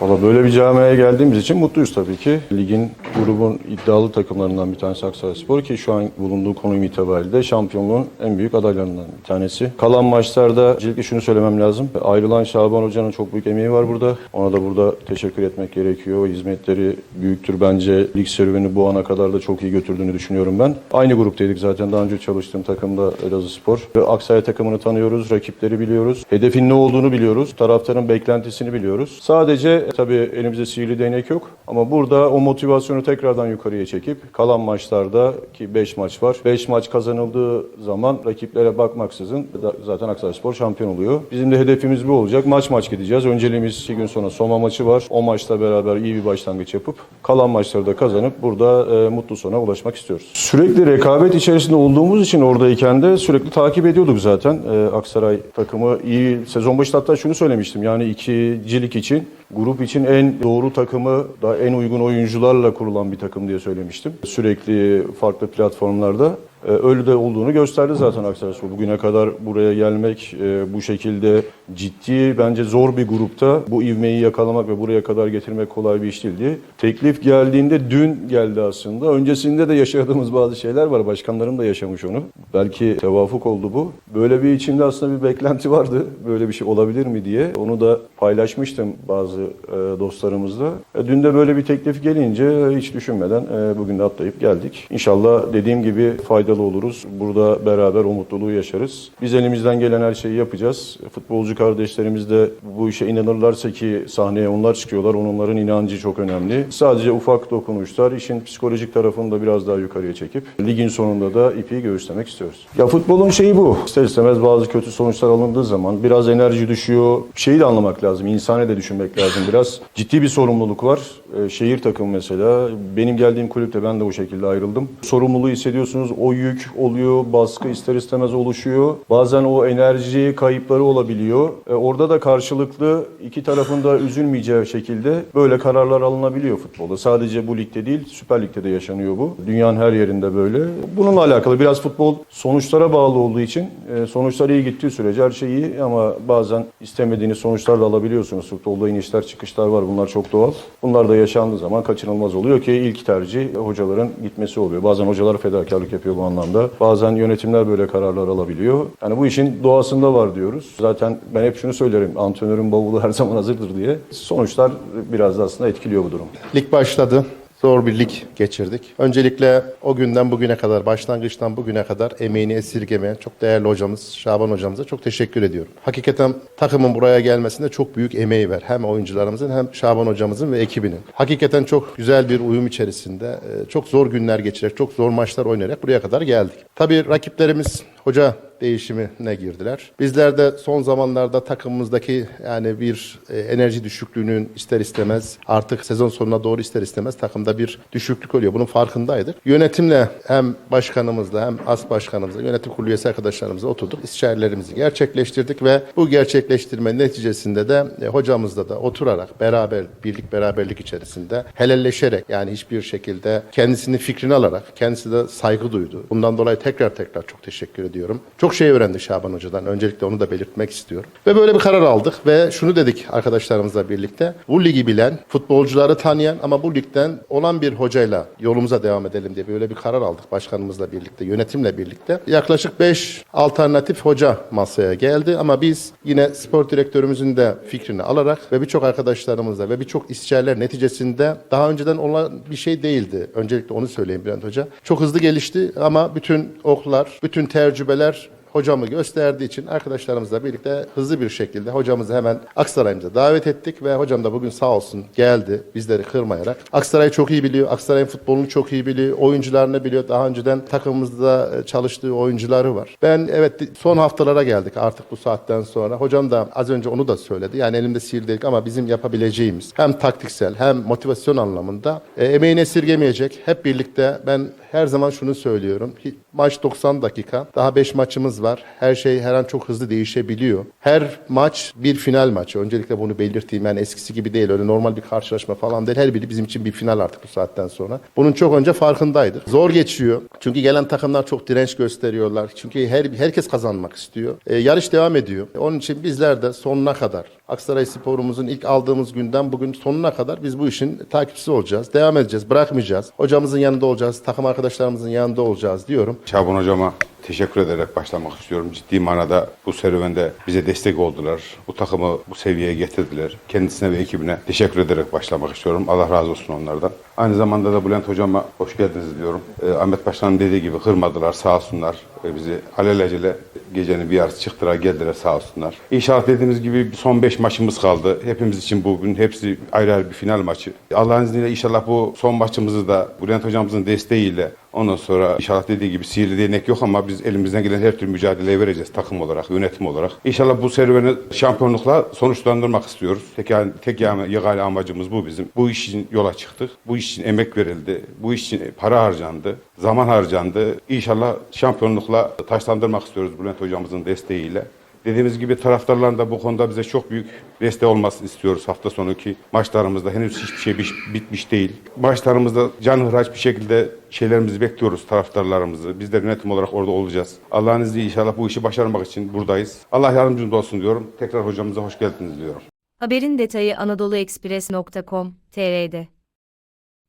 Valla böyle bir camiaya geldiğimiz için mutluyuz tabii ki. Ligin grubun iddialı takımlarından bir tanesi Aksaray ki şu an bulunduğu konum itibariyle şampiyonluğun en büyük adaylarından bir tanesi. Kalan maçlarda öncelikle şunu söylemem lazım. Ayrılan Şaban Hoca'nın çok büyük emeği var burada. Ona da burada teşekkür etmek gerekiyor. Hizmetleri büyüktür bence. Lig serüveni bu ana kadar da çok iyi götürdüğünü düşünüyorum ben. Aynı gruptaydık zaten daha önce çalıştığım takımda Elazığ Spor. Ve Aksaray takımını tanıyoruz, rakipleri biliyoruz. Hedefin ne olduğunu biliyoruz. Taraftarın beklentisini biliyoruz. Sadece tabii elimizde sihirli değnek yok. Ama burada o motivasyonu tekrardan yukarıya çekip kalan maçlarda ki 5 maç var. 5 maç kazanıldığı zaman rakiplere bakmaksızın zaten Aksaray Spor şampiyon oluyor. Bizim de hedefimiz bu olacak. Maç maç gideceğiz. Önceliğimiz 2 gün sonra Soma maçı var. O maçla beraber iyi bir başlangıç yapıp kalan maçları da kazanıp burada e, mutlu sona ulaşmak istiyoruz. Sürekli rekabet içerisinde olduğumuz için oradayken de sürekli takip ediyorduk zaten. E, Aksaray takımı iyi. Sezon başında hatta şunu söylemiştim. Yani ikincilik için grup için en doğru takımı da en uygun oyuncularla kurulan bir takım diye söylemiştim. Sürekli farklı platformlarda öyle de olduğunu gösterdi zaten Aksaray Bugüne kadar buraya gelmek e, bu şekilde ciddi bence zor bir grupta bu ivmeyi yakalamak ve buraya kadar getirmek kolay bir iş değildi. Teklif geldiğinde dün geldi aslında. Öncesinde de yaşadığımız bazı şeyler var. Başkanlarım da yaşamış onu. Belki tevafuk oldu bu. Böyle bir içimde aslında bir beklenti vardı. Böyle bir şey olabilir mi diye. Onu da paylaşmıştım bazı e, dostlarımızla. E, dün de böyle bir teklif gelince hiç düşünmeden bugün de atlayıp geldik. İnşallah dediğim gibi faydalı oluruz. Burada beraber o mutluluğu yaşarız. Biz elimizden gelen her şeyi yapacağız. Futbolcu kardeşlerimiz de bu işe inanırlarsa ki sahneye onlar çıkıyorlar. Onların inancı çok önemli. Sadece ufak dokunuşlar işin psikolojik tarafını da biraz daha yukarıya çekip ligin sonunda da ipi göğüslemek istiyoruz. Ya futbolun şeyi bu. İster istemez bazı kötü sonuçlar alındığı zaman biraz enerji düşüyor. Şeyi de anlamak lazım. insani de düşünmek lazım. Biraz ciddi bir sorumluluk var. Ee, şehir takımı mesela. Benim geldiğim kulüpte ben de o şekilde ayrıldım. Sorumluluğu hissediyorsunuz. O yük oluyor. Baskı ister istemez oluşuyor. Bazen o enerji kayıpları olabiliyor. Ee, orada da karşılıklı iki tarafın da üzülmeyeceği şekilde böyle kararlar alınabiliyor futbolda. Sadece bu ligde değil, Süper Lig'de de yaşanıyor bu. Dünyanın her yerinde böyle. Bununla alakalı biraz futbol sonuçlara bağlı olduğu için e, sonuçlar iyi gittiği sürece her şey iyi ama bazen istemediğiniz sonuçlar da alabiliyorsunuz. Futbolda inişler çıkışlar var. Bunlar çok doğal. Bunlar da yaşandığı zaman kaçınılmaz oluyor ki ilk tercih hocaların gitmesi oluyor. Bazen hocalar fedakarlık yapıyor bu anlamda. Bazen yönetimler böyle kararlar alabiliyor. Yani bu işin doğasında var diyoruz. Zaten ben hep şunu söylerim. Antrenörün bavulu her zaman hazırdır diye. Sonuçlar biraz da aslında etkiliyor bu durum. Lig başladı. Zor bir lig geçirdik. Öncelikle o günden bugüne kadar, başlangıçtan bugüne kadar emeğini esirgemeyen çok değerli hocamız Şaban hocamıza çok teşekkür ediyorum. Hakikaten takımın buraya gelmesinde çok büyük emeği var. Hem oyuncularımızın hem Şaban hocamızın ve ekibinin. Hakikaten çok güzel bir uyum içerisinde, e, çok zor günler geçirerek, çok zor maçlar oynayarak buraya kadar geldik. Tabii rakiplerimiz hoca değişimine girdiler. Bizler de son zamanlarda takımımızdaki yani bir e, enerji düşüklüğünün ister istemez artık sezon sonuna doğru ister istemez takımda bir düşüklük oluyor. Bunun farkındaydık. Yönetimle hem başkanımızla hem as başkanımızla yönetim kurulu üyesi arkadaşlarımızla oturduk. İstişarelerimizi gerçekleştirdik ve bu gerçekleştirme neticesinde de e, hocamızla da oturarak beraber birlik beraberlik içerisinde helalleşerek yani hiçbir şekilde kendisinin fikrini alarak kendisi de saygı duydu. Bundan dolayı tekrar tekrar çok teşekkür ediyorum. Çok şey öğrendik Şaban Hoca'dan. Öncelikle onu da belirtmek istiyorum. Ve böyle bir karar aldık ve şunu dedik arkadaşlarımızla birlikte. Bu ligi bilen, futbolcuları tanıyan ama bu ligden olan bir hocayla yolumuza devam edelim diye böyle bir karar aldık başkanımızla birlikte, yönetimle birlikte. Yaklaşık 5 alternatif hoca masaya geldi ama biz yine spor direktörümüzün de fikrini alarak ve birçok arkadaşlarımızla ve birçok istişareler neticesinde daha önceden olan bir şey değildi. Öncelikle onu söyleyeyim Bülent Hoca. Çok hızlı gelişti ama bütün oklar, bütün tecrübeler hocamı gösterdiği için arkadaşlarımızla birlikte hızlı bir şekilde hocamızı hemen Aksaray'ımıza davet ettik ve hocam da bugün sağ olsun geldi bizleri kırmayarak. Aksaray'ı çok iyi biliyor, Aksaray'ın futbolunu çok iyi biliyor, oyuncularını biliyor. Daha önceden takımımızda e, çalıştığı oyuncuları var. Ben evet son haftalara geldik artık bu saatten sonra. Hocam da az önce onu da söyledi. Yani elimde sihir değil ama bizim yapabileceğimiz hem taktiksel hem motivasyon anlamında e, emeğini esirgemeyecek. Hep birlikte ben her zaman şunu söylüyorum. Maç 90 dakika. Daha 5 maçımız var. Var. Her şey her an çok hızlı değişebiliyor. Her maç bir final maçı. Öncelikle bunu belirteyim. Yani eskisi gibi değil. Öyle normal bir karşılaşma falan değil. Her biri bizim için bir final artık bu saatten sonra. Bunun çok önce farkındaydık. Zor geçiyor. Çünkü gelen takımlar çok direnç gösteriyorlar. Çünkü her herkes kazanmak istiyor. E, yarış devam ediyor. Onun için bizler de sonuna kadar Aksaray Spor'umuzun ilk aldığımız günden bugün sonuna kadar biz bu işin takipçisi olacağız. Devam edeceğiz. Bırakmayacağız. Hocamızın yanında olacağız. Takım arkadaşlarımızın yanında olacağız diyorum. Şaban hocama teşekkür ederek başlamak istiyorum. Ciddi manada bu serüvende bize destek oldular. Bu takımı bu seviyeye getirdiler. Kendisine ve ekibine teşekkür ederek başlamak istiyorum. Allah razı olsun onlardan. Aynı zamanda da Bülent hocama hoş geldiniz diyorum. Ee, Ahmet Başkan'ın dediği gibi kırmadılar sağ olsunlar. Ee, bizi alelacele gecenin bir yarısı çıktılar geldiler sağ olsunlar. İnşallah dediğimiz gibi son 5 maçımız kaldı. Hepimiz için bugün hepsi ayrı ayrı bir final maçı. Allah'ın izniyle inşallah bu son maçımızı da Bülent hocamızın desteğiyle Ondan sonra inşallah dediği gibi sihirli değnek yok ama biz elimizden gelen her türlü mücadeleye vereceğiz takım olarak, yönetim olarak. İnşallah bu serüveni şampiyonlukla sonuçlandırmak istiyoruz. Tek, tek yegane amacımız bu bizim. Bu iş için yola çıktık. Bu iş için emek verildi. Bu iş için para harcandı. Zaman harcandı. İnşallah şampiyonlukla taşlandırmak istiyoruz Bülent hocamızın desteğiyle. Dediğimiz gibi taraftarların da bu konuda bize çok büyük destek olmasını istiyoruz hafta sonu ki maçlarımızda henüz hiçbir şey bitmiş değil. Maçlarımızda can hıraç bir şekilde şeylerimizi bekliyoruz taraftarlarımızı. Biz de yönetim olarak orada olacağız. Allah'ın izniyle inşallah bu işi başarmak için buradayız. Allah yardımcımız olsun diyorum. Tekrar hocamıza hoş geldiniz diyorum. Haberin detayı anadoluexpress.com.tr'de.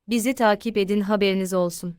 Bizi takip edin haberiniz olsun.